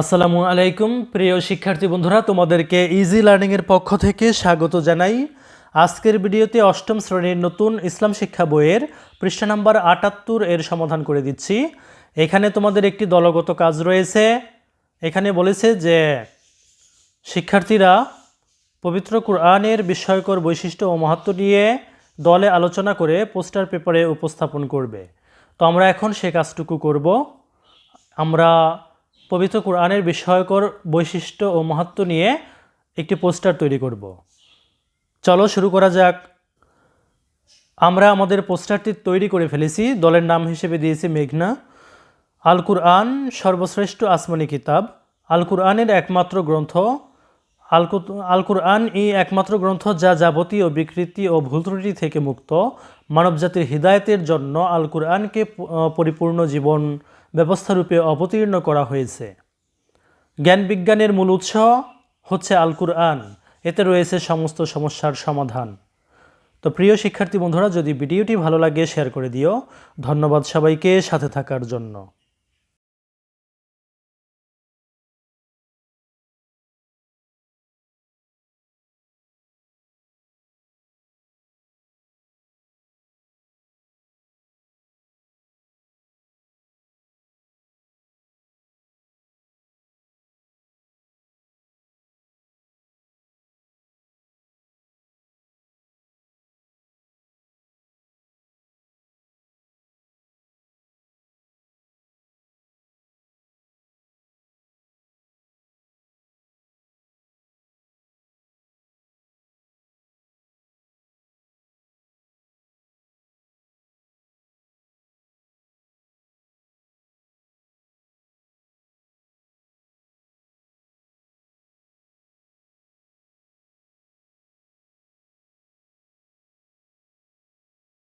আসসালামু আলাইকুম, প্রিয় শিক্ষার্থী বন্ধুরা, তোমাদেরকে ইজি লার্নিংয়ের পক্ষ থেকে স্বাগত জানাই। আজকের ভিডিওতে অষ্টম শ্রেণির নতুন ইসলাম শিক্ষা বইয়ের পৃষ্ঠা নাম্বার আটাত্তর এর সমাধান করে দিচ্ছি। এখানে তোমাদের একটি দলগত কাজ রয়েছে। এখানে বলেছে যে, শিক্ষার্থীরা পবিত্র কোরআনের বিস্ময়কর বৈশিষ্ট্য ও মাহাত্ম নিয়ে দলে আলোচনা করে পোস্টার পেপারে উপস্থাপন করবে। তো আমরা এখন সে কাজটুকু করব। আমরা পবিত্র কোরআনের বিস্ময়কর বৈশিষ্ট্য ও মাহাত্ম নিয়ে একটি পোস্টার তৈরি করব। চলো শুরু করা যাক। আমরা আমাদের পোস্টারটি তৈরি করে ফেলেছি। দলের নাম হিসেবে দিয়েছি মেঘনা। আল কুরআন সর্বশ্রেষ্ঠ আসমানি কিতাব। আল কুরআনের একমাত্র গ্রন্থ। আল কুরআন এই একমাত্র গ্রন্থ যা যাবতীয় বিকৃতি ও ভুল ত্রুটি থেকে মুক্ত। মানবজাতির হৃদায়তের জন্য আল কুরআনকে পরিপূর্ণ জীবন ব্যবস্থারূপে অবতীর্ণ করা হয়েছে। জ্ঞান বিজ্ঞানের মূল উৎস হচ্ছে আল কুরআন এতে রয়েছে সমস্ত সমস্যার সমাধান। তো প্রিয় শিক্ষার্থী বন্ধুরা, যদি ভিডিওটি ভালো লাগে, শেয়ার করে দিও। ধন্যবাদ সবাইকে সাথে থাকার জন্য।